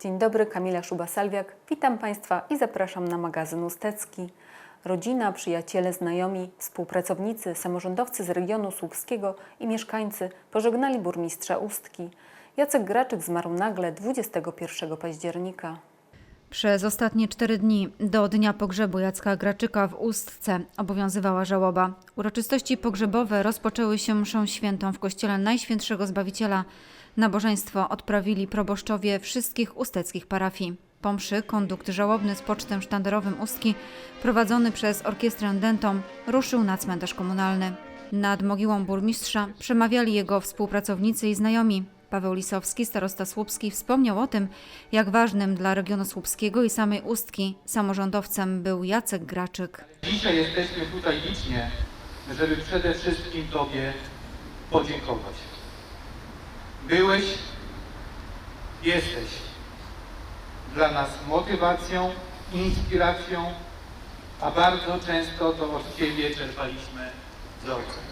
Dzień dobry, Kamila Szuba-Salwiak. Witam Państwa i zapraszam na magazyn Ustecki. Rodzina, przyjaciele, znajomi, współpracownicy, samorządowcy z regionu słupskiego i mieszkańcy pożegnali burmistrza Ustki. Jacek Graczyk zmarł nagle 21 października. Przez ostatnie cztery dni do dnia pogrzebu Jacka Graczyka w Ustce obowiązywała żałoba. Uroczystości pogrzebowe rozpoczęły się mszą świętą w kościele Najświętszego Zbawiciela. Nabożeństwo odprawili proboszczowie wszystkich usteckich parafii. Po mszy kondukt żałobny z pocztem sztandarowym Ustki, prowadzony przez orkiestrę Dentom, ruszył na cmentarz komunalny. Nad mogiłą burmistrza przemawiali jego współpracownicy i znajomi. Paweł Lisowski, starosta słupski, wspomniał o tym, jak ważnym dla regionu słupskiego i samej Ustki samorządowcem był Jacek Graczyk. Dzisiaj jesteśmy tutaj licznie, żeby przede wszystkim Tobie podziękować. Byłeś, jesteś dla nas motywacją, inspiracją, a bardzo często to od Ciebie czerpaliśmy wzorcem.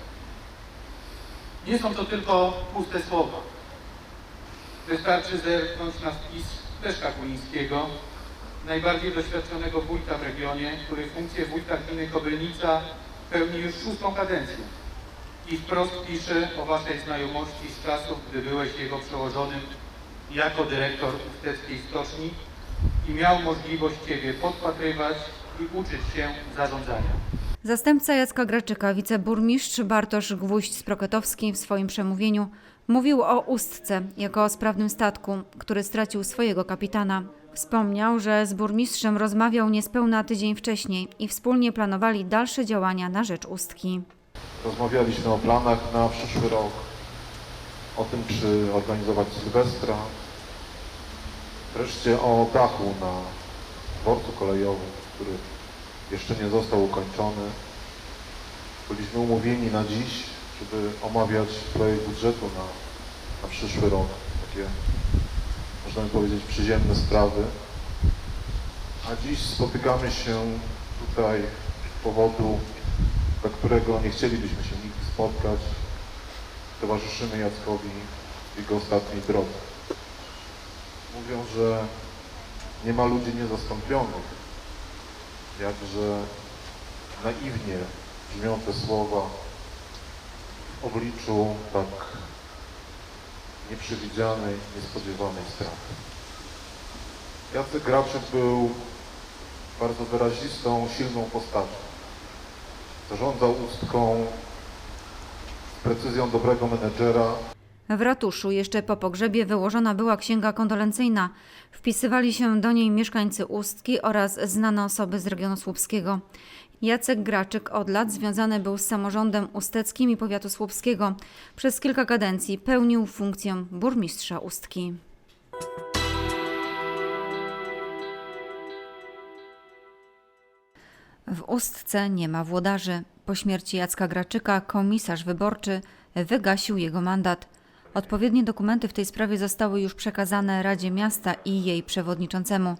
Nie są to tylko puste słowa. Wystarczy zerknąć na spis Leszka Kulińskiego, najbardziej doświadczonego wójta w regionie, który funkcję wójta gminy Kobylnica pełni już szóstą kadencję. I wprost pisze o Waszej znajomości z czasów, gdy byłeś jego przełożonym jako dyrektor usteckiej stoczni i miał możliwość Ciebie podpatrywać i uczyć się zarządzania. Zastępca Jacka Graczyka, wiceburmistrz Bartosz Gwóźdź-Sproketowski w swoim przemówieniu mówił o Ustce jako o sprawnym statku, który stracił swojego kapitana. Wspomniał, że z burmistrzem rozmawiał niespełna tydzień wcześniej i wspólnie planowali dalsze działania na rzecz Ustki. Rozmawialiśmy o planach na przyszły rok, o tym, czy organizować Sylwestra, wreszcie o dachu na dworcu kolejowym, który jeszcze nie został ukończony. Byliśmy umówieni na dziś, żeby omawiać projekt budżetu na, na przyszły rok. Takie, można by powiedzieć, przyziemne sprawy. A dziś spotykamy się tutaj z powodu dla którego nie chcielibyśmy się nigdy spotkać. Towarzyszymy Jackowi w jego ostatniej drodze. Mówią, że nie ma ludzi niezastąpionych. Jakże naiwnie brzmią te słowa w obliczu tak nieprzewidzianej, niespodziewanej straty. Jacek Graczyk był bardzo wyrazistą, silną postacią zarządzał ustką z precyzją dobrego menedżera. W ratuszu jeszcze po pogrzebie wyłożona była księga kondolencyjna. Wpisywali się do niej mieszkańcy Ustki oraz znane osoby z regionu słupskiego. Jacek Graczyk od lat związany był z samorządem usteckim i powiatu słupskiego. Przez kilka kadencji pełnił funkcję burmistrza Ustki. W Ustce nie ma włodarzy. Po śmierci Jacka Graczyka komisarz wyborczy wygasił jego mandat. Odpowiednie dokumenty w tej sprawie zostały już przekazane Radzie Miasta i jej przewodniczącemu.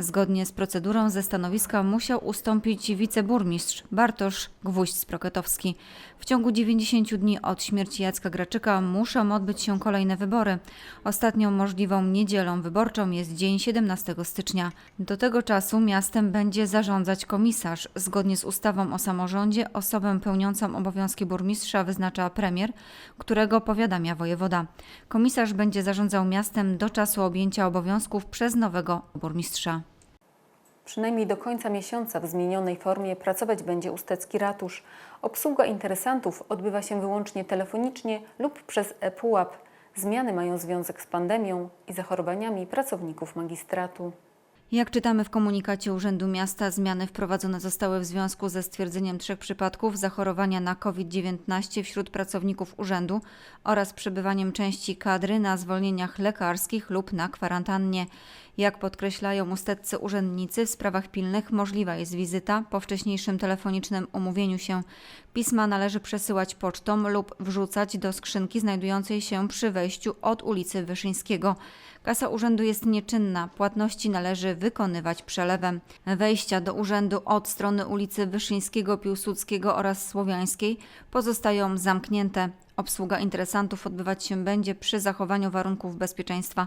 Zgodnie z procedurą ze stanowiska musiał ustąpić wiceburmistrz Bartosz Gwóźdź-Sproketowski. W ciągu 90 dni od śmierci Jacka Graczyka muszą odbyć się kolejne wybory. Ostatnią możliwą niedzielą wyborczą jest dzień 17 stycznia. Do tego czasu miastem będzie zarządzać komisarz. Zgodnie z ustawą o samorządzie osobę pełniącą obowiązki burmistrza wyznacza premier, którego powiadamia wojewoda. Komisarz będzie zarządzał miastem do czasu objęcia obowiązków przez nowego burmistrza. Przynajmniej do końca miesiąca w zmienionej formie pracować będzie ustecki ratusz. Obsługa interesantów odbywa się wyłącznie telefonicznie lub przez e-pułap. Zmiany mają związek z pandemią i zachorowaniami pracowników magistratu. Jak czytamy w komunikacie Urzędu Miasta, zmiany wprowadzone zostały w związku ze stwierdzeniem trzech przypadków zachorowania na COVID-19 wśród pracowników urzędu oraz przebywaniem części kadry na zwolnieniach lekarskich lub na kwarantannie. Jak podkreślają usteccy urzędnicy, w sprawach pilnych możliwa jest wizyta po wcześniejszym telefonicznym umówieniu się. Pisma należy przesyłać pocztą lub wrzucać do skrzynki znajdującej się przy wejściu od ulicy Wyszyńskiego. Kasa urzędu jest nieczynna, płatności należy wykonywać przelewem. Wejścia do urzędu od strony ulicy Wyszyńskiego, Piłsudskiego oraz Słowiańskiej pozostają zamknięte. Obsługa interesantów odbywać się będzie przy zachowaniu warunków bezpieczeństwa.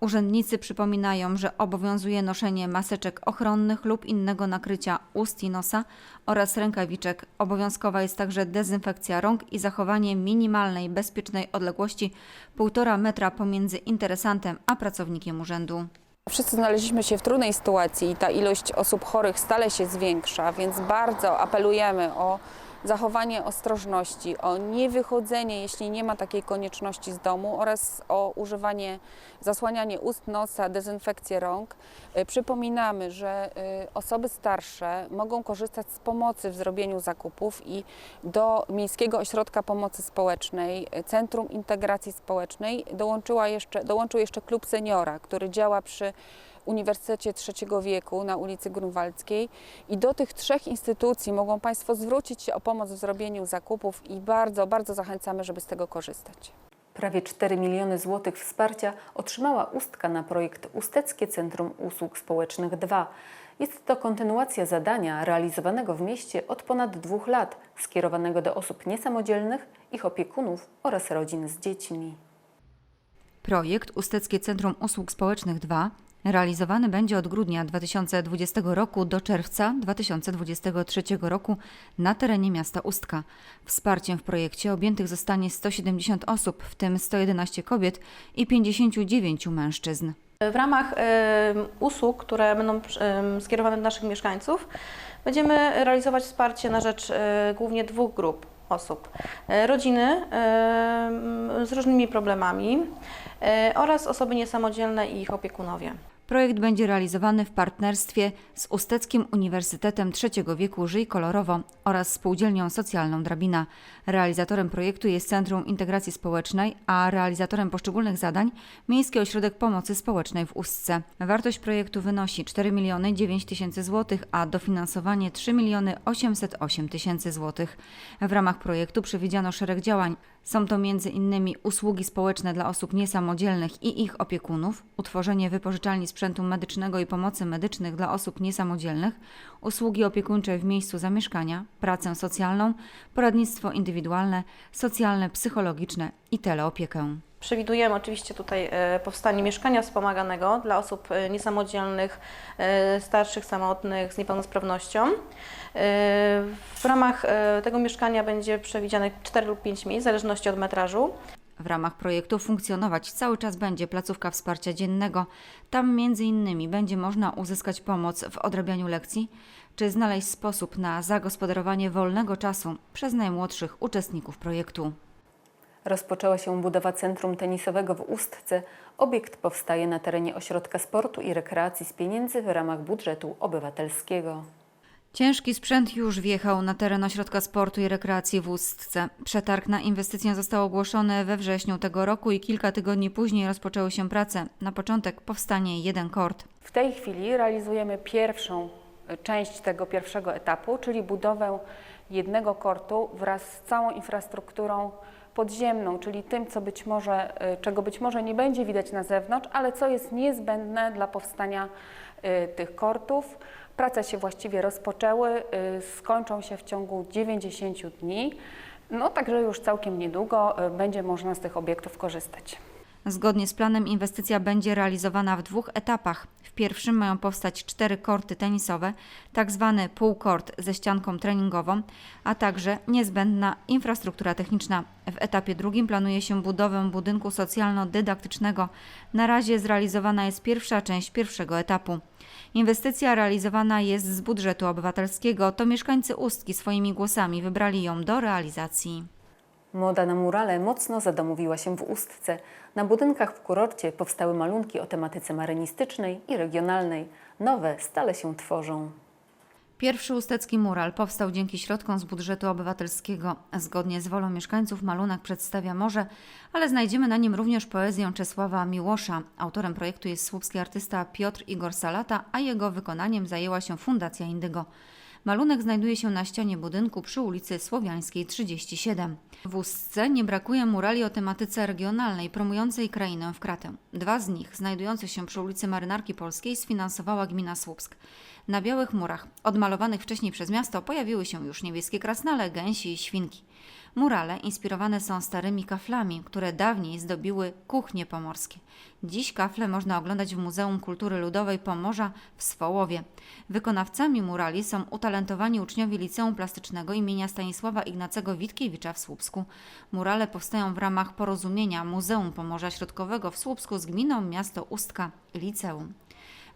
Urzędnicy przypominają, że obowiązuje noszenie maseczek ochronnych lub innego nakrycia ust i nosa oraz rękawiczek. Obowiązkowa jest także dezynfekcja rąk i zachowanie minimalnej bezpiecznej odległości 1,5 metra pomiędzy interesantem a pracownikiem urzędu. Wszyscy znaleźliśmy się w trudnej sytuacji i ta ilość osób chorych stale się zwiększa, więc bardzo apelujemy o zachowanie ostrożności, o niewychodzenie, jeśli nie ma takiej konieczności z domu oraz o używanie, zasłanianie ust, nosa, dezynfekcję rąk. Y, Przypominamy, że y, osoby starsze mogą korzystać z pomocy w zrobieniu zakupów i do Miejskiego Ośrodka Pomocy Społecznej, y, Centrum Integracji Społecznej dołączyła jeszcze, dołączył jeszcze Klub Seniora, który działa przy Uniwersytecie Trzeciego Wieku na ulicy Grunwaldzkiej i do tych trzech instytucji mogą Państwo zwrócić się o pomoc w zrobieniu zakupów i bardzo, bardzo zachęcamy, żeby z tego korzystać. Prawie 4 miliony złotych wsparcia otrzymała Ustka na projekt Usteckie Centrum Usług Społecznych 2. Jest to kontynuacja zadania realizowanego w mieście od ponad dwóch lat, skierowanego do osób niesamodzielnych, ich opiekunów oraz rodzin z dziećmi. Projekt Usteckie Centrum Usług Społecznych 2 realizowany będzie od grudnia 2020 roku do czerwca 2023 roku na terenie miasta Ustka. Wsparciem w projekcie objętych zostanie 170 osób, w tym 111 kobiet i 59 mężczyzn. W ramach usług, które będą skierowane do naszych mieszkańców, będziemy realizować wsparcie na rzecz e, głównie dwóch grup osób. E, Rodziny z różnymi problemami e, oraz osoby niesamodzielne i ich opiekunowie. Projekt będzie realizowany w partnerstwie z Usteckim Uniwersytetem Trzeciego Wieku Żyj Kolorowo oraz Spółdzielnią Socjalną Drabina. Realizatorem projektu jest Centrum Integracji Społecznej, a realizatorem poszczególnych zadań Miejski Ośrodek Pomocy Społecznej w Ustce. Wartość projektu wynosi 4 miliony 9 tysięcy złotych, a dofinansowanie 3 miliony 808 tysięcy złotych. W ramach projektu przewidziano szereg działań. Są to m.in. usługi społeczne dla osób niesamodzielnych i ich opiekunów, utworzenie wypożyczalni sprzętu medycznego i pomocy medycznych dla osób niesamodzielnych, usługi opiekuńcze w miejscu zamieszkania, pracę socjalną, poradnictwo indywidualne, socjalne, psychologiczne i teleopiekę. Przewidujemy oczywiście tutaj e, powstanie mieszkania wspomaganego dla osób e, niesamodzielnych, e, starszych, samotnych, z niepełnosprawnością. W ramach tego mieszkania będzie przewidziane 4 lub 5 miejsc, w zależności od metrażu. W ramach projektu funkcjonować cały czas będzie placówka wsparcia dziennego. Tam między innymi będzie można uzyskać pomoc w odrabianiu lekcji, czy znaleźć sposób na zagospodarowanie wolnego czasu przez najmłodszych uczestników projektu. Rozpoczęła się budowa centrum tenisowego w Ustce. Obiekt powstaje na terenie Ośrodka Sportu i Rekreacji z pieniędzy w ramach budżetu obywatelskiego. Ciężki sprzęt już wjechał na teren Ośrodka Sportu i Rekreacji w Ustce. Przetarg na inwestycję został ogłoszony we wrześniu tego roku i kilka tygodni później rozpoczęły się prace. Na początek powstanie jeden kort. W tej chwili realizujemy pierwszą y, część tego pierwszego etapu, czyli budowę jednego kortu wraz z całą infrastrukturą podziemną, czyli tym, co być może, y, czego być może nie będzie widać na zewnątrz, ale co jest niezbędne dla powstania y, tych kortów. Prace się właściwie rozpoczęły, y, skończą się w ciągu 90 dni. No także już całkiem niedługo będzie można z tych obiektów korzystać. Zgodnie z planem inwestycja będzie realizowana w dwóch etapach. W pierwszym mają powstać cztery korty tenisowe, tak zwany półkort ze ścianką treningową, a także niezbędna infrastruktura techniczna. W etapie drugim planuje się budowę budynku socjalno-dydaktycznego. Na razie zrealizowana jest pierwsza część pierwszego etapu. Inwestycja realizowana jest z budżetu obywatelskiego, to mieszkańcy Ustki swoimi głosami wybrali ją do realizacji. Moda na murale mocno zadomowiła się w Ustce. Na budynkach w kurorcie powstały malunki o tematyce marynistycznej i regionalnej. Nowe stale się tworzą. Pierwszy ustecki mural powstał dzięki środkom z budżetu obywatelskiego. Zgodnie z wolą mieszkańców malunek przedstawia morze, ale znajdziemy na nim również poezję Czesława Miłosza. Autorem projektu jest słupski artysta Piotr Igor Salata, a jego wykonaniem zajęła się Fundacja Indygo. Malunek znajduje się na ścianie budynku przy ulicy Słowiańskiej 37. W Ustce nie brakuje murali o tematyce regionalnej promującej krainę w kratę. Dwa z nich, znajdujące się przy ulicy Marynarki Polskiej, sfinansowała gmina Słupsk. Na białych murach, odmalowanych wcześniej przez miasto, pojawiły się już niebieskie krasnale, gęsi i świnki. Murale inspirowane są starymi kaflami, które dawniej zdobiły kuchnie pomorskie. Dziś kafle można oglądać w Muzeum Kultury Ludowej Pomorza w Swołowie. Wykonawcami murali są utalentowani uczniowie Liceum Plastycznego imienia Stanisława Ignacego Witkiewicza w Słupsku. Murale powstają w ramach porozumienia Muzeum Pomorza Środkowego w Słupsku z gminą miasto Ustka i liceum.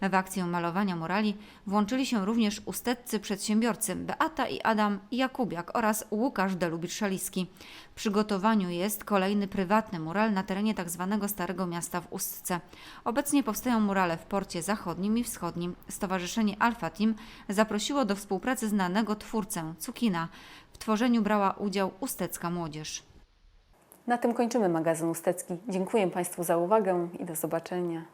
W akcję malowania murali włączyli się również usteccy przedsiębiorcy Beata i Adam Jakubiak oraz Łukasz Delubicz-Szaliski. W przygotowaniu jest kolejny prywatny mural na terenie tzw. Starego Miasta w Ustce. Obecnie powstają murale w Porcie Zachodnim i Wschodnim. Stowarzyszenie Alfa Team zaprosiło do współpracy znanego twórcę Cukina. W tworzeniu brała udział ustecka młodzież. Na tym kończymy magazyn Ustecki. Dziękuję Państwu za uwagę i do zobaczenia.